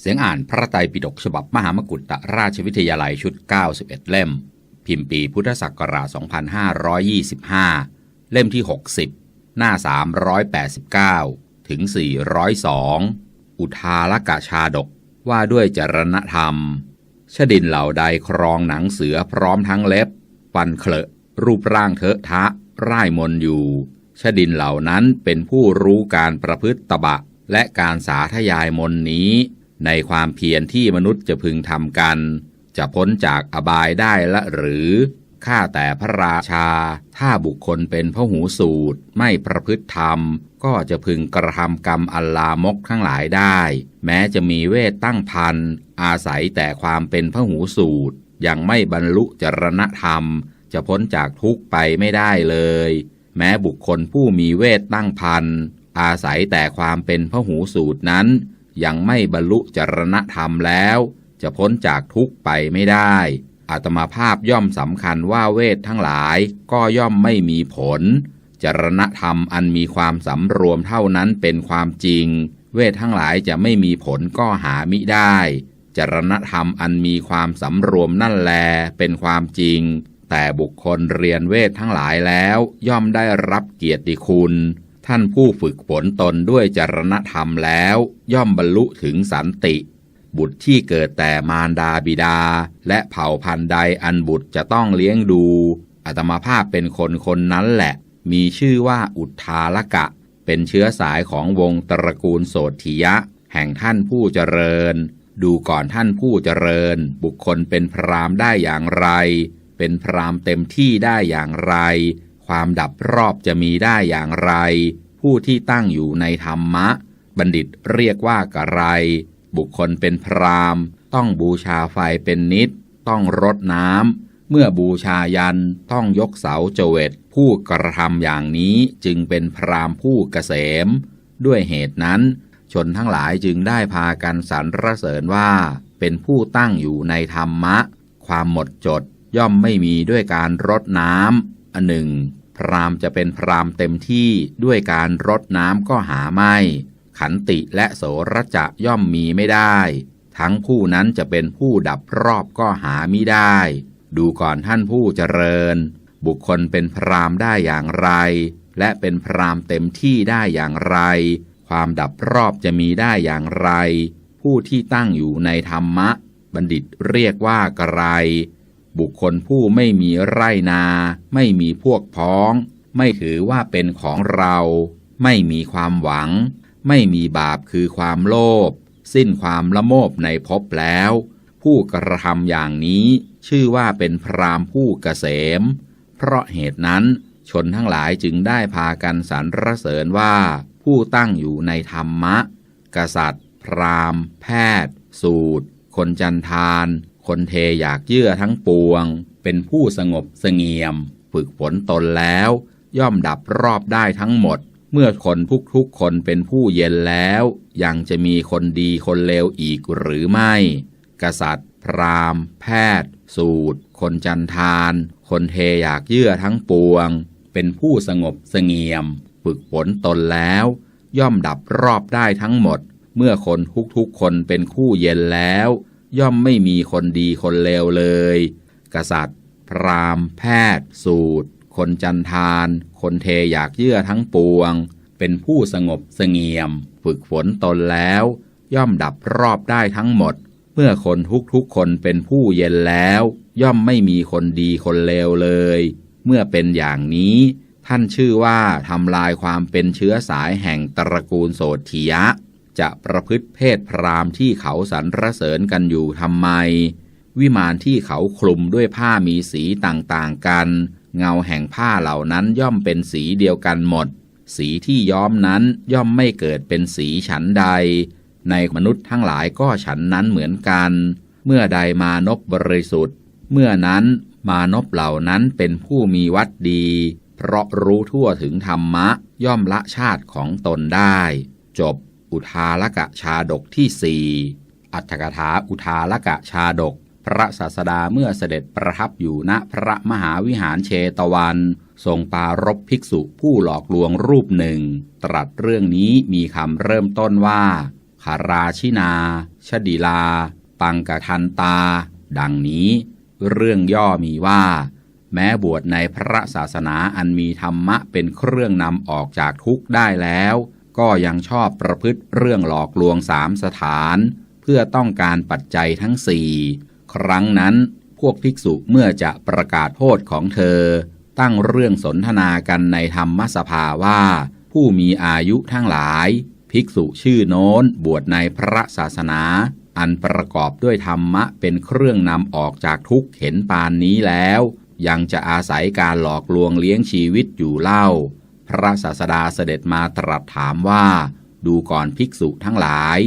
เสียงอ่านพระไตรปิฎกฉบับมหามกุฏราชวิทยาลัยชุด 91 เล่ม พิมพ์ปีพุทธศักราช 2525 เล่มที่ 60 หน้า 389 ถึง 402 อุทาลกะชาดกว่าด้วยจรณธรรม ชดินเหล่าใดครองหนังเสือพร้อมทั้งเล็บปันเคลอะรูปร่างเทอะทะ ร่ายมนอยู่ ชดินเหล่านั้นเป็นผู้รู้การประพฤติตบะ และการสาธยายมนนี้ ในความเพียรที่มนุษย์จะพึงทำกัน จะพ้นจากอบายได้ละหรือข้าแต่พระราชา ถ้าบุคคลเป็นพหูสูตร ไม่ประพฤติธรรม ก็จะพึงกระทำกรรมอัลลามกทั้งหลายได้ แม้จะมีเวทตั้งพันอาศัยแต่ความเป็นพหูสูตร ยังไม่บรรลุจรณธรรม จะพ้นจากทุกข์ไปไม่ได้เลย แม้บุคคลผู้มีเวทตั้งพันอาศัยแต่ความเป็นพหูสูตรนั้น ยังไม่บรรลุจรณธรรมแล้ว จะพ้นจากทุกไปไม่ได้อาตมาภาพย่อมสำคัญว่าเวททั้งหลายก็ย่อมไม่มีผล จรณธรรมอันมีความสำรวมเท่านั้นเป็นความจริง เวททั้งหลายจะไม่มีผลก็หามิได้ จรณธรรมอันมีความสำรวมนั่นแลเป็นความจริง แต่บุคคลเรียนเวททั้งหลายแล้วย่อมได้รับเกียรติคุณ ท่านผู้ฝึกฝนตนด้วยจรณธรรมแล้ว ย่อมบรรลุถึงสันติ บุตรที่เกิดแต่มารดาบิดา และเผ่าพันธุ์ใดอันบุตรจะต้องเลี้ยงดูอัตมาภาพเป็นคนคนนั้นแหละ มีชื่อว่าอุทาลกะ เป็นเชื้อสายของวงตระกูลโสธิยะ แห่งท่านผู้เจริญ ดูก่อนท่านผู้เจริญ บุคคลเป็นพรามได้อย่างไร เป็นพรามเต็มที่ได้อย่างไร ความดับรอบจะมีได้อย่างไร ผู้ที่ตั้งอยู่ในธรรมะ บัณฑิตเรียกว่ากะไร บุคคลเป็นพรามต้องบูชาไฟเป็นนิด ต้องรดน้ำ เมื่อบูชายันต้องยกเสาเจเวตผู้กระทำอย่างนี้จึงเป็นพรามผู้เกษม ด้วยเหตุนั้น ชนทั้งหลายจึงได้พากันสรรเสริญว่า เป็นผู้ตั้งอยู่ในธรรมะ ความหมดจดย่อมไม่มีด้วยการรดน้ำอันหนึ่ง พรามจะเป็นพรามเต็มที่ด้วยการรดน้ำก็หาไม่ ขันติและโสรจะย่อมมีไม่ได้ ทั้งผู้นั้นจะเป็นผู้ดับรอบก็หามิได้ ดูก่อนท่านผู้เจริญ บุคคลเป็นพรามได้อย่างไร และเป็นพรามเต็มที่ได้อย่างไร ความดับรอบจะมีได้อย่างไร ผู้ที่ตั้งอยู่ในธรรมะ บัณฑิตเรียกว่ากระไร บุคคลผู้ไม่มีไรนา ไม่มีพวกพ้อง ไม่ถือว่าเป็นของเรา ไม่มีความหวัง ไม่มีบาปคือความโลภสิ้นความละโมบในภพแล้ว ผู้กระทำอย่างนี้ ชื่อว่าเป็นพรามผู้เกษม เพราะเหตุนั้นชนทั้งหลายจึงได้พากันสรรเสริญว่า ผู้ตั้งอยู่ในธรรมะ กษัตริย์ พรามแพทย์ สูตร คนจันทาน คนเทอยากเยื่อทั้งปวง เป็นผู้สงบเสงี่ยม ฝึกฝนตนแล้ว ย่อมดับรอบได้ทั้งหมด เมื่อคนทุกๆคนเป็นผู้เย็นแล้ว ยังจะมีคนดีคนเลวอีกหรือไม่ กษัตริย์ พราหมณ์ แพทย์ สูตร คนจันทาน คนเทอยากเยื่อทั้งปวง เป็นผู้สงบเสงี่ยม ฝึกฝนตนแล้ว ย่อมดับรอบได้ทั้งหมด เมื่อคนทุกๆคนเป็นคู่เย็นแล้ว ย่อมไม่มีคนดีคนเลวเลย กษัตริย์ พราหมณ์ แพทย์ สูตร คนจันทาน คนเทอยากเยื่อทั้งปวง เป็นผู้สงบเสงี่ยม ฝึกฝนตนแล้ว ย่อมดับรอบได้ทั้งหมด เมื่อคนทุกๆคนเป็นผู้เย็นแล้ว ย่อมไม่มีคนดีคนเลวเลย เมื่อเป็นอย่างนี้ ท่านชื่อว่าทำลายความเป็นเชื้อสายแห่งตระกูลโสธิยะ จะประพฤติเพศพรามที่เขาสรรเสริญกันอยู่ทำไม วิมานที่เขาคลุมด้วยผ้ามีสีต่างๆกัน เงาแห่งผ้าเหล่านั้นย่อมเป็นสีเดียวกันหมด สีที่ย้อมนั้นย่อมไม่เกิดเป็นสีฉันใด ในมนุษย์ทั้งหลายก็ฉันนั้นเหมือนกัน เมื่อใดมานพบริสุทธิ์ เมื่อนั้นมานพเหล่านั้นเป็นผู้มีวัดดี เพราะรู้ทั่วถึงธรรมะย่อมละชาติของตนได้ จบ อุทาลกะชาดกที่สี่อัตถกถาอุทาลกะชาดก พระศาสดาเมื่อเสด็จประทับอยู่ณพระมหาวิหารเชตวัน ทรงปารบภิกษุผู้หลอกลวงรูปหนึ่ง ตรัสเรื่องนี้มีคำเริ่มต้นว่าคาราชินา ชดีลา ปังกทันตา ดังนี้ เรื่องย่อมีว่า แม้บวชในพระศาสนาอันมีธรรมะเป็นเครื่องนำออกจากทุกข์ได้แล้ว ก็ยังชอบประพฤติเรื่องหลอกลวงสามสถาน เพื่อต้องการปัจจัยทั้งสี่ครั้งนั้นพวกภิกษุเมื่อจะประกาศโทษของเธอ ตั้งเรื่องสนทนากันในธรรมสภาว่า ผู้มีอายุทั้งหลาย ภิกษุชื่อโน้นบวชในพระศาสนา อันประกอบด้วยธรรมะเป็นเครื่องนำออกจากทุกข์เห็นปานนี้แล้ว ยังจะอาศัยการหลอกลวงเลี้ยงชีวิตอยู่เล่า พระศาสดาเสด็จมาตรัสถามว่า ดูก่อนภิกษุทั้งหลาย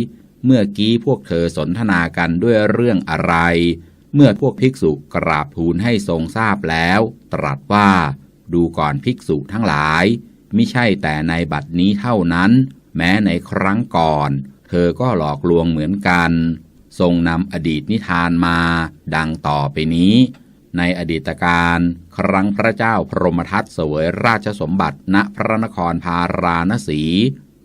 เมื่อกี้พวกเธอสนทนากันด้วยเรื่องอะไร เมื่อพวกภิกษุกราบทูลให้ทรงทราบแล้ว ตรัสว่า ดูก่อนภิกษุทั้งหลายมิใช่แต่ในบัดนี้เท่านั้น แม้ในครั้งก่อน เธอก็หลอกลวงเหมือนกัน ทรงนำอดีตนิทานมา ดังต่อไปนี้ ในอดีตการครั้งพระเจ้าพรหมทัตเสวยราชสมบัติณพระนครพาราณสี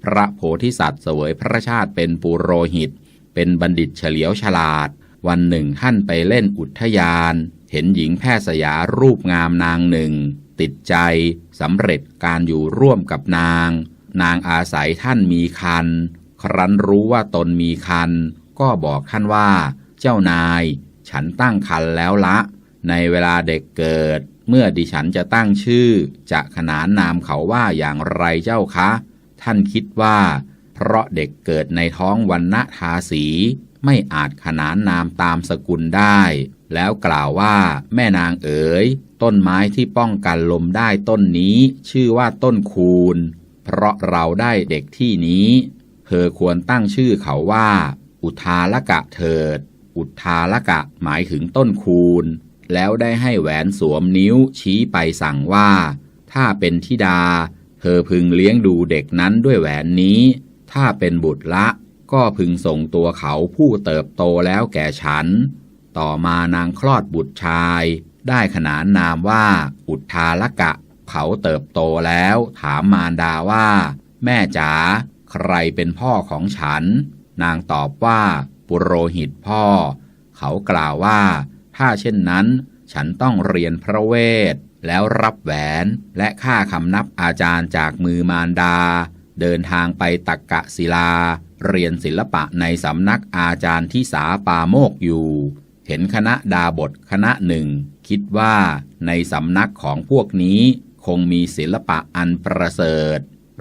พระโพธิสัตว์เสวยพระชาติเป็นปุโรหิต เป็นบัณฑิตเฉลียวฉลาด วันหนึ่งท่านไปเล่นอุทยาน เห็นหญิงแพทย์สยารูปงามนางหนึ่ง ติดใจสำเร็จการอยู่ร่วมกับนาง นางอาศัยท่านมีคัน ครั้นรู้ว่าตนมีคัน ก็บอกท่านว่า เจ้านาย ฉันตั้งคันแล้วละ ในเวลาเด็กเกิด เมื่อดิฉันจะตั้งชื่อ จะขนานนามเขาว่าอย่างไรเจ้าคะ ท่านคิดว่า เพราะเด็กเกิดในท้องวันณทาสีไม่อาจขนานนามตามสกุลได้ แล้วกล่าวว่าแม่นางเอ๋ย ต้นไม้ที่ป้องกันลมได้ต้นนี้ ชื่อว่าต้นคูณ เพราะเราได้เด็กที่นี้ เธอควรตั้งชื่อเขาว่า อุทาลกะเถิด อุทาลกะหมายถึงต้นคูณ แล้วได้ให้แหวนสวมนิ้วชี้ไปสั่งว่า ถ้าเป็นธิดา เธอพึงเลี้ยงดูเด็กนั้นด้วยแหวนนี้ ถ้าเป็นบุตรละ ก็พึงส่งตัวเขาผู้เติบโตแล้วแก่ฉัน ต่อมานางคลอดบุตรชาย ได้ขนานนามว่าอุทธาลกะ เขาเติบโตแล้ว ถามมารดาว่า แม่จ๋าใครเป็นพ่อของฉัน นางตอบว่า ปุโรหิตพ่อ เขากล่าวว่า ถ้าเช่นนั้น ฉันต้องเรียนพระเวท แล้วรับแหวนและค่าคำนับอาจารย์จากมือมารดา เดินทางไปตักกะศิลา เรียนศิลปะในสำนักอาจารย์ที่สาปาโมกอยู่ เห็นคณะดาบทคณะหนึ่ง คิดว่าในสำนักของพวกนี้คงมีศิลปะอันประเสริฐ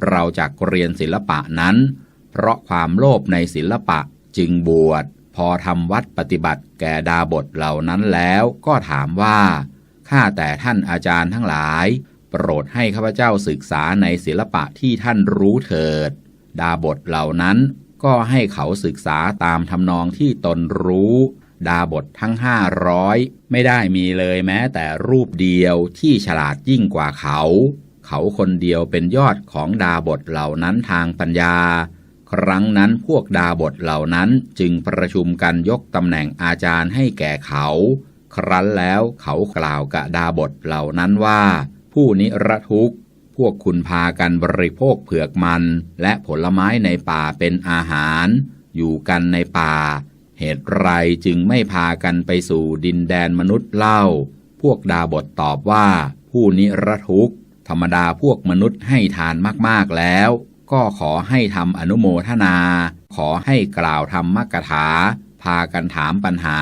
เราจะเรียนศิลปะนั้น เพราะความโลภในศิลปะจึงบวช พอทำวัดปฏิบัติแก่ดาบทเหล่านั้นแล้วก็ถามว่าข้าแต่ท่านอาจารย์ทั้งหลาย โปรดให้ข้าพเจ้าศึกษาในศิลปะที่ท่านรู้เถิด ดาบทเหล่านั้นก็ให้เขาศึกษาตามทำนองที่ตนรู้ ดาบททั้งห้าร้อยไม่ได้มีเลยแม้แต่รูปเดียวที่ฉลาดยิ่งกว่าเขา เขาคนเดียวเป็นยอดของดาบทเหล่านั้นทางปัญญา ครั้งนั้นพวกดาบทเหล่านั้นจึงประชุมกันยกตำแหน่งอาจารย์ให้แก่เขา ครั้นแล้วเขากล่าวกับดาบทเหล่านั้นว่า ผู้นิรทุกข์ พวกคุณพากันบริโภคเผือกมัน และผลไม้ในป่าเป็นอาหาร อยู่กันในป่า เหตุไรจึงไม่พากันไปสู่ดินแดนมนุษย์เล่า พวกดาบทตอบว่า ผู้นิรทุกข์ ธรรมดาพวกมนุษย์ให้ทานมากๆแล้ว ก็ขอให้ทำอนุโมทนา ขอให้กล่าวธรรมกถา พากันถามปัญหา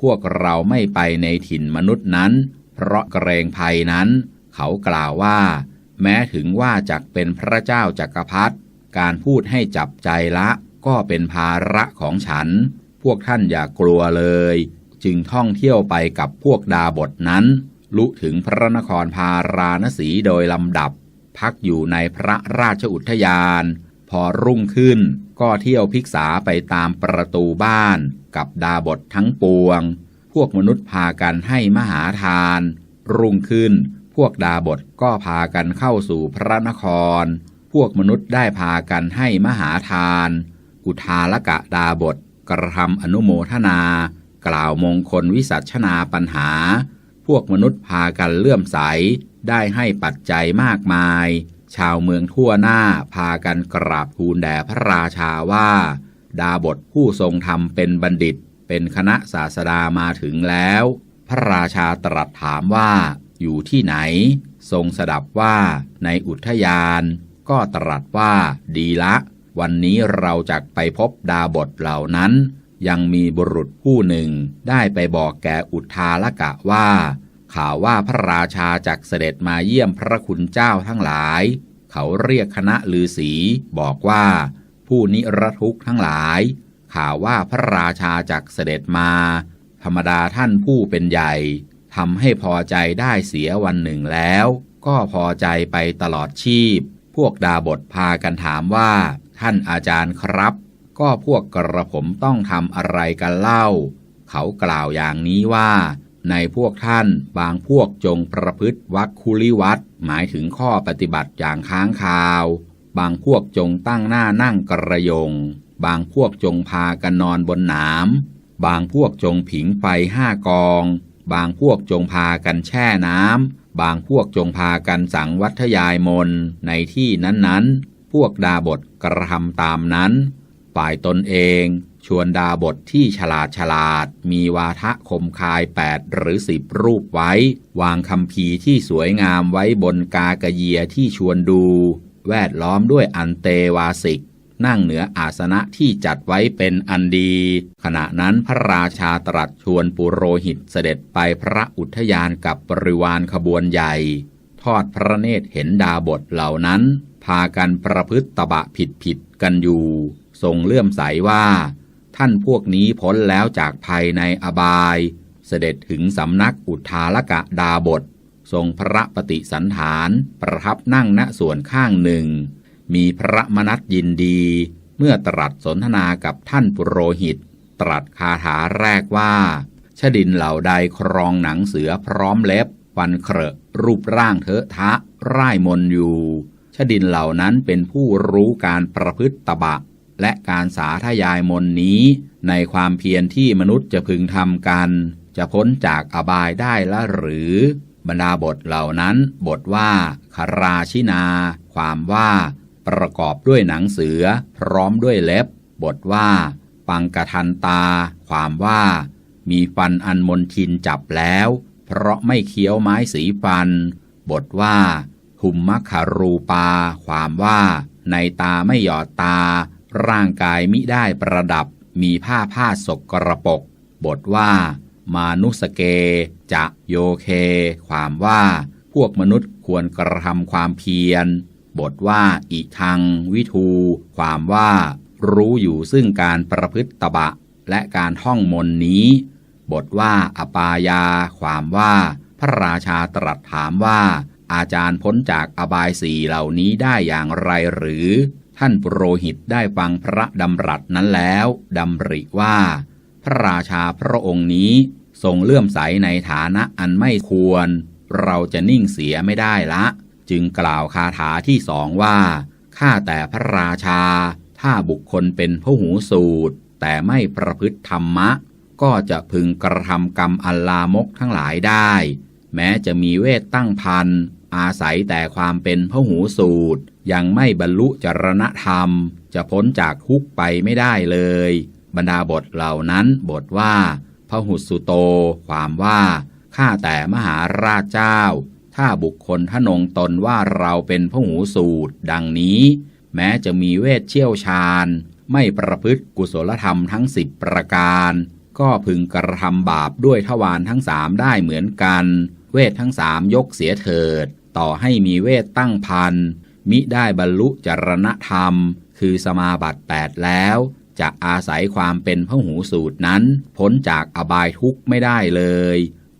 พวกเราไม่ไปในถิ่นมนุษย์นั้น เพราะเกรงภัยนั้น เขากล่าวว่า แม้ถึงว่าจักเป็นพระเจ้าจักรพรรดิการพูดให้จับใจละก็เป็นภาระของฉัน พวกท่านอย่ากลัวเลย จึงท่องเที่ยวไปกับพวกดาบทนั้น ลุถึงพระนครพาราณสีโดยลำดับ พักอยู่ในพระราชอุทยาน พอรุ่งขึ้นก็เที่ยวพิกษาไปตามประตูบ้าน กับดาบททั้งปวง พวกมนุษย์พากันให้มหาทาน รุ่งขึ้น พวกดาบทก็พากันเข้าสู่พระนคร พวกมนุษย์ได้พากันให้มหาทานอุทาลกะดาบทกระทำอนุโมทนา กล่าวมงคลวิสัชนาปัญหา พวกมนุษย์พากันเลื่อมใส ได้ให้ปัจจัยมากมาย ชาวเมืองทั่วหน้าพากันกราบทูลแด่พระราชาว่า ดาบทผู้ทรงธรรมเป็นบัณฑิต เป็นคณะศาสดามาถึงแล้ว พระราชาตรัสถามว่า อยู่ที่ไหน ทรงสดับว่าในอุทยาน ก็ตรัสว่าดีละ วันนี้เราจะไปพบดาบทเหล่านั้น ยังมีบุรุษผู้หนึ่งได้ไปบอกแก่อุทาลกะว่า ข่าวว่าพระราชาจักเสด็จมาเยี่ยมพระคุณเจ้าทั้งหลาย เขาเรียกคณะลือสีบอกว่า ผู้นิรทุกข์ทั้งหลาย ข่าวว่าพระราชาจักเสด็จมา ธรรมดาท่านผู้เป็นใหญ่ทำให้พอใจได้เสียวันหนึ่งแล้ว ก็พอใจไปตลอดชีพ พวกดาบทพากันถามว่า ท่านอาจารย์ครับ ก็พวกกระผมต้องทำอะไรกันเล่า เขากล่าวอย่างนี้ว่า ในพวกท่านบางพวกจงประพฤติวัคคุลิวัตหมายถึงข้อปฏิบัติอย่างค้างคาว บางพวกจงตั้งหน้านั่งกระยง บางพวกจงพากันนอนบนหนามบางพวกจงผิงไฟห้ากอง บางพวกจงพากันแช่น้ำ บางพวกจงพากันสังวัทยายมนในที่นั้นๆ พวกดาบทกระทำตามนั้น ฝ่ายตนเอง ชวนดาบทที่ฉลาดฉลาด มีวาทะคมคายแปดหรือสิบรูปไว้ วางคำพีที่สวยงามไว้บนกากระเยียที่ชวนดู แวดล้อมด้วยอันเตวาสิก นั่งเหนืออาสนะที่จัดไว้เป็นอันดี ขณะนั้นพระราชาตรัสชวนปุโรหิตเสด็จไปพระอุทยานกับบริวารขบวนใหญ่ ทอดพระเนตรเห็นดาบทเหล่านั้น พากันประพฤติตบะผิดผิดกันอยู่ ทรงเลื่อมใสว่า ท่านพวกนี้พ้นแล้วจากภัยในอบาย เสด็จถึงสำนักอุทาลกะดาบท ทรงพระปฏิสันฐาน ประทับนั่งณส่วนข้างหนึ่ง มีพระมนัตยินดี เมื่อตรัสสนทนากับท่านปุโรหิต ตรัสคาถาแรกว่าชดินเหล่าใดครองหนังเสือพร้อมเล็บฟันเครอะรูปร่างเถอะทะ ร่ายมนอยู่ชดินเหล่านั้นเป็นผู้รู้การประพฤติตบะ และการสาธยายมนนี้ ในความเพียรที่มนุษย์จะพึงทำกัน จะพ้นจากอบายได้ละหรือ บรรดาบทเหล่านั้นบทว่าคาราชินา ความว่า ประกอบด้วยหนังเสือ พร้อมด้วยเล็บ บทว่า ปังกะทันตา ความว่า มีฟันอันมนทินจับแล้ว เพราะไม่เคี้ยวไม้สีฟัน บทว่า หุมมคารูปา ความว่า ในตาไม่หยอดตา ร่างกายมิได้ประดับมีผ้าผ้าศกกระปก บทว่า มานุสเก จะโยเค ความว่า พวกมนุษย์ควรกระทำความเพียร บทว่าอิทังวิทู ความว่า รู้อยู่ซึ่งการประพฤติตบะ และการท่องมนนี้ บทว่า อปายา ความว่า พระราชาตรัสถามว่า อาจารย์พ้นจากอบายสี่เหล่านี้ได้อย่างไรหรือ ท่านปุโรหิตได้ฟังพระดำรัสนั้นแล้วดำริว่า พระราชาพระองค์นี้ทรงเลื่อมใสในฐานะอันไม่ควร เราจะนิ่งเสียไม่ได้ละ จึงกล่าวคาถาที่สองว่า ข้าแต่พระราชา ถ้าบุคคลเป็นผู้หูสูตร แต่ไม่ประพฤติธรรมะ ก็จะพึงกระทำกรรมอัลลามกทั้งหลายได้ แม้จะมีเวทตั้งพัน อาศัยแต่ความเป็นพหูสูตร ยังไม่บรรลุจรณธรรม จะพ้นจากคุกไปไม่ได้เลย บรรดาบทเหล่านั้นบทว่าพหุสุโต ความว่าข้าแต่มหาราชเจ้า ถ้าบุคคลทนงตนว่าเราเป็นพหูสูตร ดังนี้ แม้จะมีเวทเชี่ยวชาญ ไม่ประพฤติกุศลธรรมทั้งสิบประการ ก็พึงกระทำบาปด้วยทวารทั้งสามได้เหมือนกัน เวททั้งสามยกเสียเถิด ต่อให้มีเวทตั้งพันมิได้บรรลุจรณธรรม คือสมาบัติแปดแล้ว จะอาศัยความเป็นพหูสูตรนั้น พ้นจากอบายทุกข์ไม่ได้เลย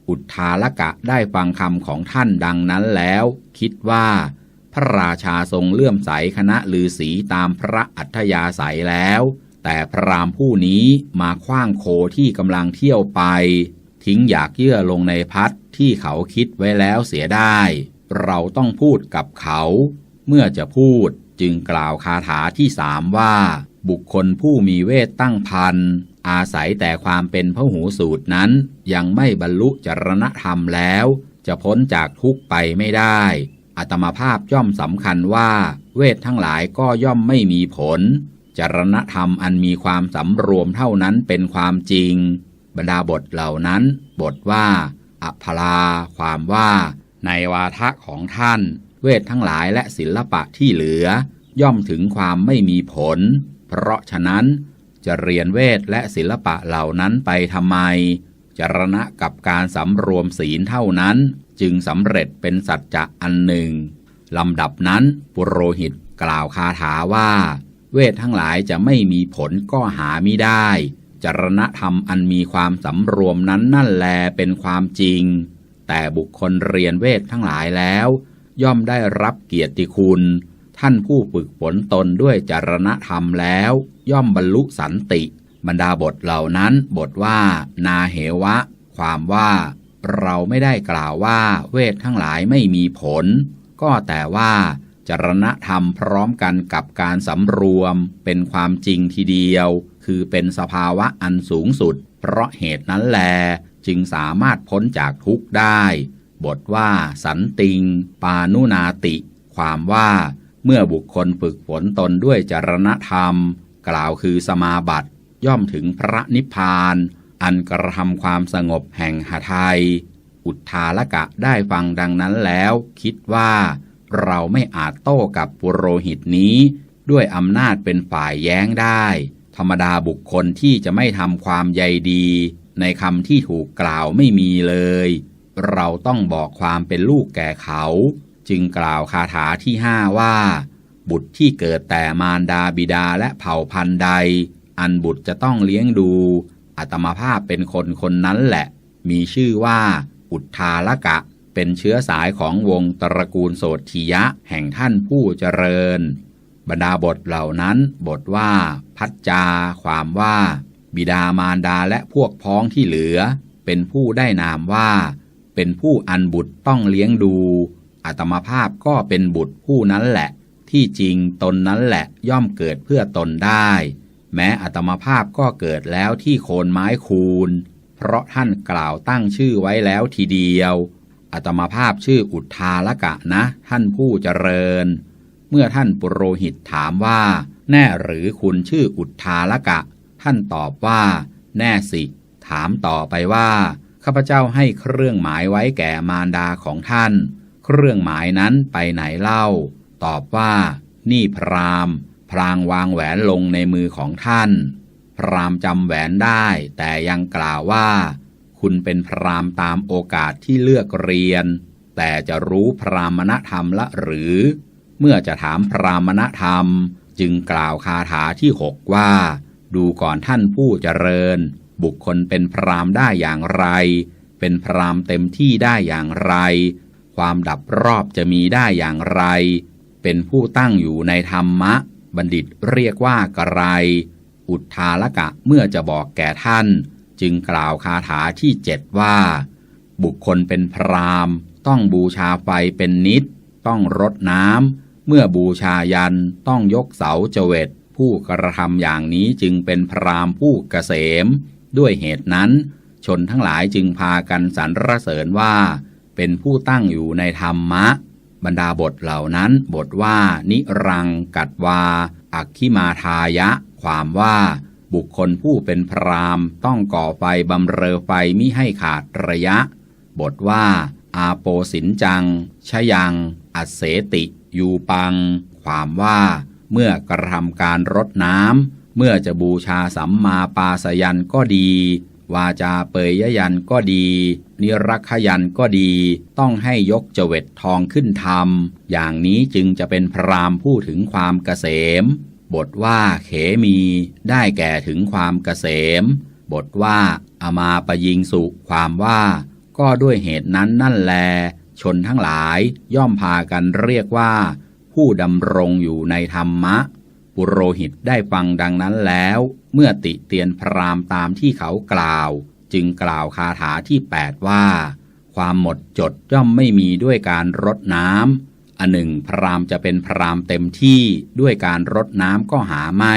อุทธาลกะได้ฟังคำของท่านดังนั้นแล้ว คิดว่า พระราชาทรงเลื่อมใสคณะลือสีตามพระอัธยาศัยแล้ว แต่พระรามผู้นี้มาคว้างโคที่กำลังเที่ยวไป ทิ้งอยากเยื่อลงในพัดที่เขาคิดไว้แล้วเสียได้ เราต้องพูดกับเขา เมื่อจะพูดจึงกล่าวคาถาที่สามว่า บุคคลผู้มีเวทตั้งพันอาศัยแต่ความเป็นพหูสูตรนั้น ยังไม่บรรลุจรณธรรมแล้ว จะพ้นจากทุกไปไม่ได้อัตมาภาพย่อมสำคัญว่า เวททั้งหลายก็ย่อมไม่มีผล จรณธรรมอันมีความสำรวมเท่านั้นเป็นความจริง บรรดาบทเหล่านั้น บทว่าอภลาความว่า ในวาทะของท่าน เวททั้งหลายและศิลปะที่เหลือ ย่อมถึงความไม่มีผล เพราะฉะนั้นจะเรียนเวทและศิลปะเหล่านั้นไปทำไม จรณะกับการสำรวมศีลเท่านั้น จึงสำเร็จเป็นสัจจะอันหนึ่งลำดับนั้นปุโรหิตกล่าวคาถาว่า เวททั้งหลายจะไม่มีผลก็หาไม่ได้ จรณะธรรมอันมีความสำรวมนั้นนั่นแลเป็นความจริง แต่บุคคลเรียนเวททั้งหลายแล้ว ย่อมได้รับเกียรติคุณ ท่านผู้ฝึกฝนตนด้วยจรณธรรมแล้ว ย่อมบรรลุสันติ บรรดาบทเหล่านั้น บทว่า นาเหวะ ความว่า เราไม่ได้กล่าวว่าเวททั้งหลายไม่มีผล ก็แต่ว่าจรณธรรมพร้อมกันกับการสำรวมเป็นความจริงทีเดียว คือเป็นสภาวะอันสูงสุด เพราะเหตุนั้นแล จึงสามารถพ้นจากทุกข์ได้ บทว่า สันติง ปานุนาติ ความว่า เมื่อบุคคลฝึกฝนตนด้วยจรณธรรม กล่าวคือสมาบัติ ย่อมถึงพระนิพพาน อันกระทำความสงบแห่งหทัยอุทธาลกะได้ฟังดังนั้นแล้ว คิดว่า เราไม่อาจโต้กับปุโรหิตนี้ ด้วยอำนาจเป็นฝ่ายแย้งได้ธรรมดาบุคคลที่จะไม่ทำความใยดี ในคำที่ถูกกล่าวไม่มีเลย เราต้องบอกความเป็นลูกแก่เขา จึงกล่าวคาถาที่ห้าว่า บุตรที่เกิดแต่มารดาบิดาและเผ่าพันธุ์ใด อันบุตรจะต้องเลี้ยงดู อัตมาภาพเป็นคนคนนั้นแหละ มีชื่อว่า อุทธาลกะ เป็นเชื้อสายของวงตระกูลโสธิยะแห่งท่านผู้เจริญ บรรดาบทเหล่านั้น บทว่า พัจจา ความว่า บิดามารดาและพวกพ้องที่เหลือ เป็นผู้ได้นามว่า เป็นผู้อันบุตรต้องเลี้ยงดู อัตมาภาพก็เป็นบุตรผู้นั้นแหละ ที่จริงตนนั้นแหละย่อมเกิดเพื่อตนได้ แม้อัตมาภาพก็เกิดแล้วที่โคนไม้คูนเพราะท่านกล่าวตั้งชื่อไว้แล้วทีเดียว อัตมาภาพชื่ออุทธาละกะนะ ท่านผู้เจริญ เมื่อท่านปุโรหิตถามว่า แน่หรือคุณชื่ออุทธาละกะ ท่านตอบว่า แน่สิ ถามต่อไปว่า ข้าพเจ้าให้เครื่องหมายไว้แก่มารดาของท่าน เครื่องหมายนั้นไปไหนเล่า ตอบว่า นี่พรามพรางวางแหวนลงในมือของท่าน พรามจำแหวนได้ แต่ยังกล่าวว่า คุณเป็นพรามตามโอกาสที่เลือกเรียน แต่จะรู้พรามณธรรมละหรือ เมื่อจะถามพรามณธรรม จึงกล่าวคาถาที่หกว่า ดูก่อนท่านผู้เจริญ บุคคลเป็นพรามได้อย่างไร เป็นพรามเต็มที่ได้อย่างไร ความดับรอบจะมีได้อย่างไร เป็นผู้ตั้งอยู่ในธรรมะ บัณฑิตเรียกว่ากระไร อุทธาละกะเมื่อจะบอกแก่ท่าน จึงกล่าวคาถาที่เจ็ดว่า บุคคลเป็นพรามต้องบูชาไฟเป็นนิด ต้องรดน้ำเมื่อบูชายันต้องยกเสาเจเวต ผู้กระทำอย่างนี้จึงเป็นพรามผู้เกษม ด้วยเหตุนั้น ชนทั้งหลายจึงพากันสรรเสริญว่า เป็นผู้ตั้งอยู่ในธรรมะ บรรดาบทเหล่านั้นบทว่า นิรังกัดวา อักขิมาทายะ ความว่าบุคคลผู้เป็นพรามต้องก่อไฟบำเรอไฟมิให้ขาดระยะ บทว่า อาโปสินจัง ชยัง อัเสติ ยูปัง ความว่า เมื่อกระทำการรดน้ำ เมื่อจะบูชาสัมมาปาสยันก็ดี วาจาเปยยันก็ดี นิรักขยันก็ดี ต้องให้ยกเจเวตทองขึ้นทำอย่างนี้จึงจะเป็นพรามผู้ถึงความเกษม บทว่าเขมีได้แก่ถึงความเกษม บทว่าอมาปยิงสุความว่า ก็ด้วยเหตุนั้นนั่นแล ชนทั้งหลายย่อมพากันเรียกว่า ผู้ดำรงอยู่ในธรรมะ ปุโรหิตได้ฟังดังนั้นแล้ว เมื่อติเตียนพรามตามที่เขากล่าว จึงกล่าวคาถาที่แปดว่า ความหมดจดย่อมไม่มีด้วยการรดน้ำอันหนึ่งพรามจะเป็นพรามเต็มที่ด้วยการรดน้ำก็หาไม่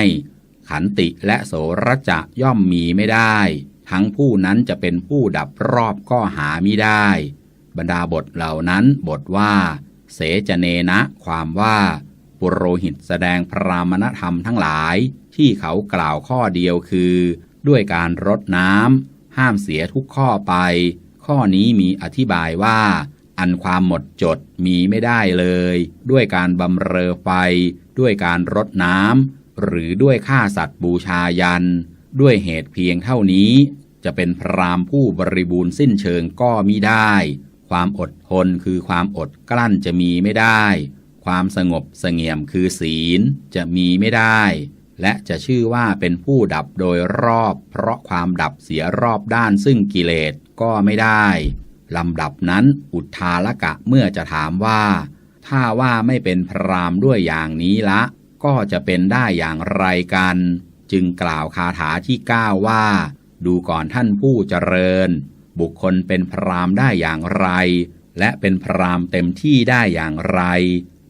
ขันติและโสรจะย่อมมีไม่ได้ ทั้งผู้นั้นจะเป็นผู้ดับรอบก็หามิได้ บรรดาบทเหล่านั้นบทว่า เสจเนนะความว่าปุโรหิตแสดงพรามณธรรมทั้งหลาย ที่เขากล่าวข้อเดียวคือ ด้วยการรดน้ำห้ามเสียทุกข้อไป ข้อนี้มีอธิบายว่า อันความหมดจดมีไม่ได้เลย ด้วยการบำเรอไฟ ด้วยการรดน้ำหรือด้วยฆ่าสัตว์บูชายัน ด้วยเหตุเพียงเท่านี้ จะเป็นพรามผู้บริบูรณ์สิ้นเชิงก็มิได้ ความอดทนคือความอดกลั้นจะมีไม่ได้ ความสงบเสงี่ยมคือศีลจะมีไม่ได้ และจะชื่อว่าเป็นผู้ดับโดยรอบ เพราะความดับเสียรอบด้านซึ่งกิเลสก็ไม่ได้ลำดับนั้นอุทาลกะเมื่อจะถามว่า ถ้าว่าไม่เป็นพรามด้วยอย่างนี้ละ ก็จะเป็นได้อย่างไรกัน จึงกล่าวคาถาที่เก้าว่า ดูก่อนท่านผู้เจริญ บุคคลเป็นพรามได้อย่างไร และเป็นพรามเต็มที่ได้อย่างไร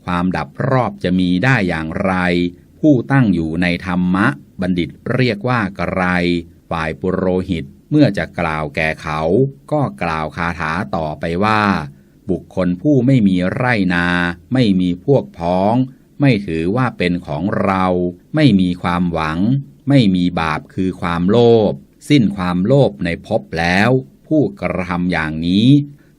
ความดับรอบจะมีได้อย่างไร ผู้ตั้งอยู่ในธรรมะ บัณฑิตเรียกว่ากระไรฝ่ายปุโรหิตเมื่อจะกล่าวแก่เขา ก็กล่าวคาถาต่อไปว่า บุคคลผู้ไม่มีไร่นา ไม่มีพวกพ้อง ไม่ถือว่าเป็นของเรา ไม่มีความหวัง ไม่มีบาปคือความโลภ สิ้นความโลภในภพแล้ว ผู้กระทำอย่างนี้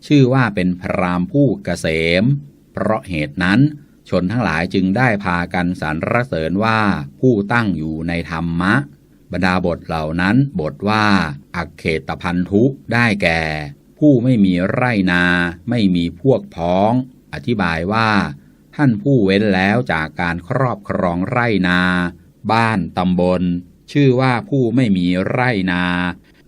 ชื่อว่าเป็นพรามผู้เกษม เพราะเหตุนั้น ชนทั้งหลายจึงได้พากันสรรเสริญว่าผู้ตั้งอยู่ในธรรมะ บรรดาบทเหล่านั้นบทว่า อักเขตพันธุได้แก่ ผู้ไม่มีไรนา ไม่มีพวกพ้อง อธิบายว่า ท่านผู้เว้นแล้วจากการครอบครองไรนา บ้านตำบลชื่อว่าผู้ไม่มีไรนา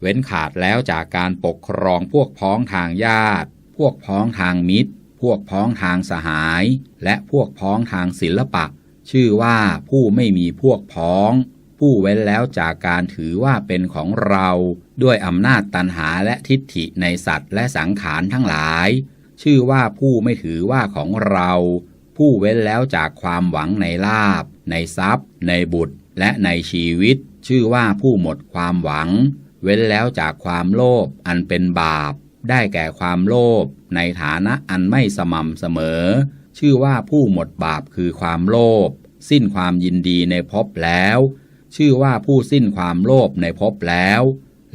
เว้นขาดแล้วจากการปกครองพวกพ้องทางญาติ พวกพ้องทางมิตร พวกพ้องทางสหาย และพวกพ้องทางศิลปะ ชื่อว่าผู้ไม่มีพวกพ้อง ผู้เว้นแล้วจากการถือว่าเป็นของเรา ด้วยอำนาจตันหาและทิฏฐิในสัตว์และสังขารทั้งหลาย ชื่อว่าผู้ไม่ถือว่าของเรา ผู้เว้นแล้วจากความหวังในลาบ ในทรัพย์ ในบุตร และในชีวิต ชื่อว่าผู้หมดความหวัง เว้นแล้วจากความโลภอันเป็นบาป ได้แก่ความโลภในฐานะอันไม่สม่ำเสมอ ชื่อว่าผู้หมดบาปคือความโลภสิ้นความยินดีในภพแล้ว ชื่อว่าผู้สิ้นความโลภในภพแล้ว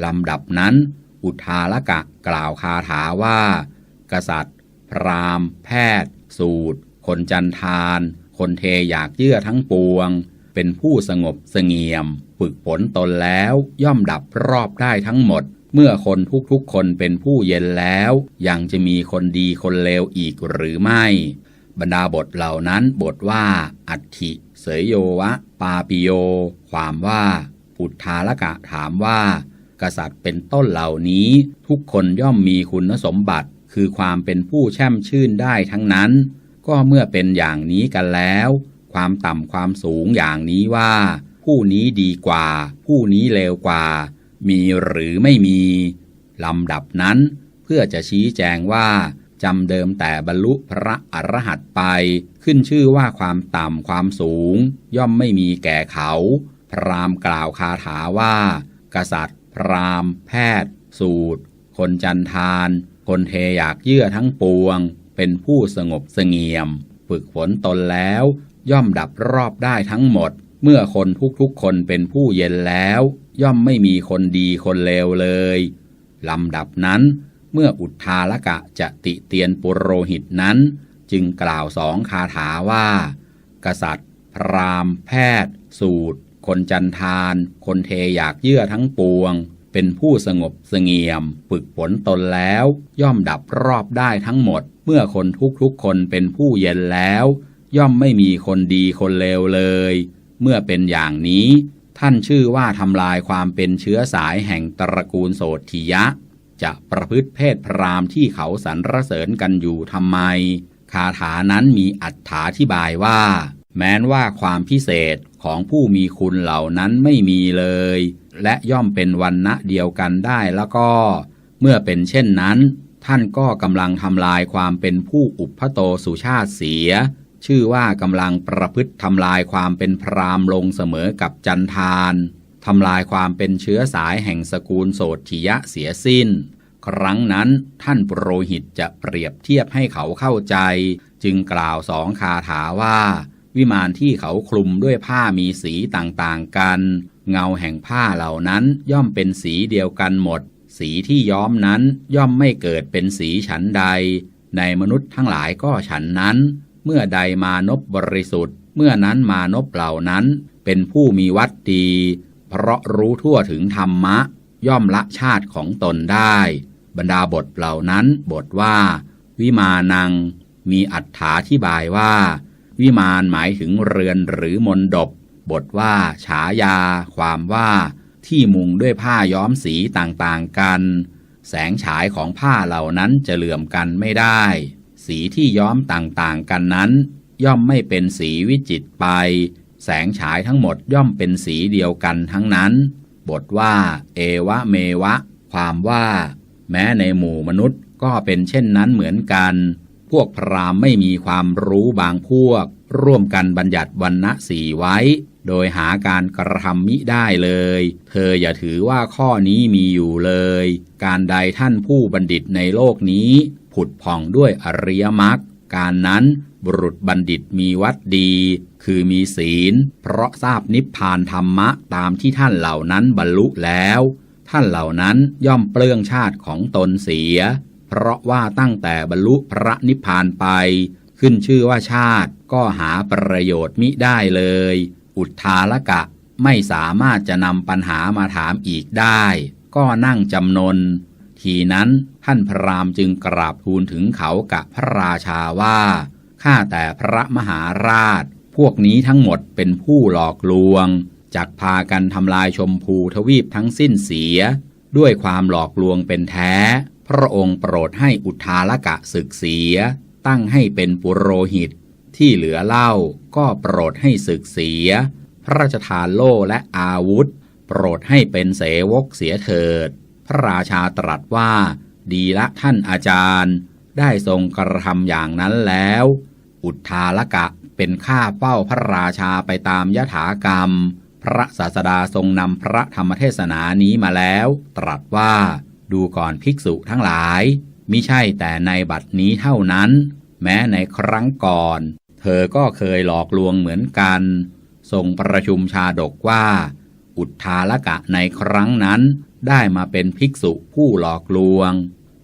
ลำดับนั้น อุทาลกะกล่าวคาถาว่า กษัตริย์ พราหมณ์ แพทย์ สูตร คนจันทาน คนเทอยากเยื่อทั้งปวง เป็นผู้สงบเสงี่ยม ฝึกฝนตนแล้วย่อมดับรอบได้ทั้งหมด เมื่อคนทุกๆคนเป็นผู้เย็นแล้ว ยังจะมีคนดีคนเลวอีกหรือไม่ บรรดาบทเหล่านั้นบทว่า อัตถิเสยโยวะ ปาปิโย ความว่าอุทาลกะถามว่า กษัตริย์เป็นต้นเหล่านี้ ทุกคนย่อมมีคุณสมบัติ คือความเป็นผู้แช่มชื่นได้ทั้งนั้น ก็เมื่อเป็นอย่างนี้กันแล้ว ความต่ำความสูงอย่างนี้ว่า ผู้นี้ดีกว่า ผู้นี้เลวกว่า มีหรือไม่มีลำดับนั้น เพื่อจะชี้แจงว่าจำเดิมแต่บรรลุพระอรหันต์ไป ขึ้นชื่อว่าความต่ำความสูง ย่อมไม่มีแก่เขา พรามกล่าวคาถาว่า กษัตริย์ พรามแพทย์ สูตร คนจันทานคนเทอยากเยื่อทั้งปวง เป็นผู้สงบเสงี่ยม ฝึกฝนตนแล้ว ย่อมดับรอบได้ทั้งหมด เมื่อคนทุกๆคนเป็นผู้เย็นแล้ว ย่อมไม่มีคนดีคนเลวเลยลำดับนั้น เมื่ออุทาลกะจะติเตียนปุโรหิตนั้น จึงกล่าวสองคาถาว่า กษัตริย์ พรามแพทย์ สูตร คนจันทาน คนเทอยากเยื่อทั้งปวง เป็นผู้สงบเสงี่ยม ฝึกฝนตนแล้ว ย่อมดับรอบได้ทั้งหมด เมื่อคนทุกๆคนเป็นผู้เย็นแล้ว ย่อมไม่มีคนดีคนเลวเลย เมื่อเป็นอย่างนี้ ท่านชื่อว่าทำลายความเป็นเชื้อสายแห่งตระกูลโสธิยะ จะประพฤติเพศพรามที่เขาสรรเสริญกันอยู่ทำไม คาถานั้นมีอัถาธิบายว่า แม้นว่าความพิเศษของผู้มีคุณเหล่านั้นไม่มีเลย และย่อมเป็นวันณะเดียวกันได้แล้วก็ เมื่อเป็นเช่นนั้น ท่านก็กำลังทำลายความเป็นผู้อุปโตสุชาติเสีย ชื่อว่ากำลังประพฤติทำลายความเป็นพรามลงเสมอกับจันทานทำลายความเป็นเชื้อสายแห่งสกุลโสธิยะเสียสิ้น ครั้งนั้นท่านปุโรหิตจะเปรียบเทียบให้เขาเข้าใจ จึงกล่าวสองคาถาว่า วิมานที่เขาคลุมด้วยผ้ามีสีต่างๆกัน เงาแห่งผ้าเหล่านั้นย่อมเป็นสีเดียวกันหมด สีที่ย้อมนั้นย่อมไม่เกิดเป็นสีฉันใด ในมนุษย์ทั้งหลายก็ฉันนั้น เมื่อใดมานพบริสุทธิ์ เมื่อนั้นมานพเหล่านั้น เป็นผู้มีวัดดี เพราะรู้ทั่วถึงธรรมะ ย่อมละชาติของตนได้ บรรดาบทเหล่านั้นบทว่า วิมานัง มีอัฏฐาธิบายว่า วิมานหมายถึงเรือนหรือมนดบบทว่าฉายา ความว่า ที่มุงด้วยผ้าย้อมสีต่างๆกัน แสงฉายของผ้าเหล่านั้นจะเหลื่อมกันไม่ได้ สีที่ย้อมต่างๆกันนั้น ย่อมไม่เป็นสีวิจิตไป แสงฉายทั้งหมดย่อมเป็นสีเดียวกันทั้งนั้น บทว่า เอวะเมวะ ความว่า แม้ในหมู่มนุษย์ก็เป็นเช่นนั้นเหมือนกัน พวกพราหมณ์ไม่มีความรู้บางพวก ร่วมกันบัญญัติวันณะสีไว้ โดยหาการกระทำมิได้เลย เธออย่าถือว่าข้อนี้มีอยู่เลย การใดท่านผู้บัณฑิตในโลกนี้ ผุดผ่องด้วยอริยมรรคการนั้นบุรุษบัณฑิตมีวัดดี คือมีศีล เพราะทราบนิพพานธรรมะตามที่ท่านเหล่านั้นบรรลุแล้ว ท่านเหล่านั้นย่อมเปลื้องชาติของตนเสีย เพราะว่าตั้งแต่บรรลุพระนิพพานไป ขึ้นชื่อว่าชาติก็หาประโยชน์มิได้เลย อุทธาลกะไม่สามารถจะนำปัญหามาถามอีกได้ ก็นั่งจำนน ทีนั้นท่านพระรามจึงกราบทูลถึงเขากะพระราชาว่าข้าแต่พระมหาราช พวกนี้ทั้งหมดเป็นผู้หลอกลวงจักพากันทำลายชมพูทวีปทั้งสิ้นเสีย ด้วยความหลอกลวงเป็นแท้ พระองค์โปรดให้อุทาลกะศึกเสีย ตั้งให้เป็นปุโรหิต ที่เหลือเล่าก็โปรดให้ศึกเสีย พระราชทานโล่และอาวุธ โปรดให้เป็นเสวกเสียเถิด พระราชาตรัสว่า ดีละท่านอาจารย์ ได้ทรงกระทำอย่างนั้นแล้ว อุทาลกะเป็นข้าเฝ้าพระราชาไปตามยถากรรม พระศาสดาทรงนำพระธรรมเทศนานี้มาแล้ว ตรัสว่าดูก่อนภิกษุทั้งหลายมิใช่แต่ในบัดนี้เท่านั้น แม้ในครั้งก่อน เธอก็เคยหลอกลวงเหมือนกันทรงประชุมชาดกว่า อุทาลกะในครั้งนั้น ได้มาเป็นภิกษุผู้หลอกลวง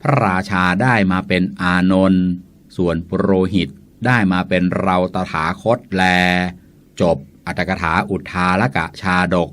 พระราชาได้มาเป็นอานนท์ส่วนปุโรหิตได้มาเป็นเราตถาคตแล จบอัตถกถาอุทาลกะชาดก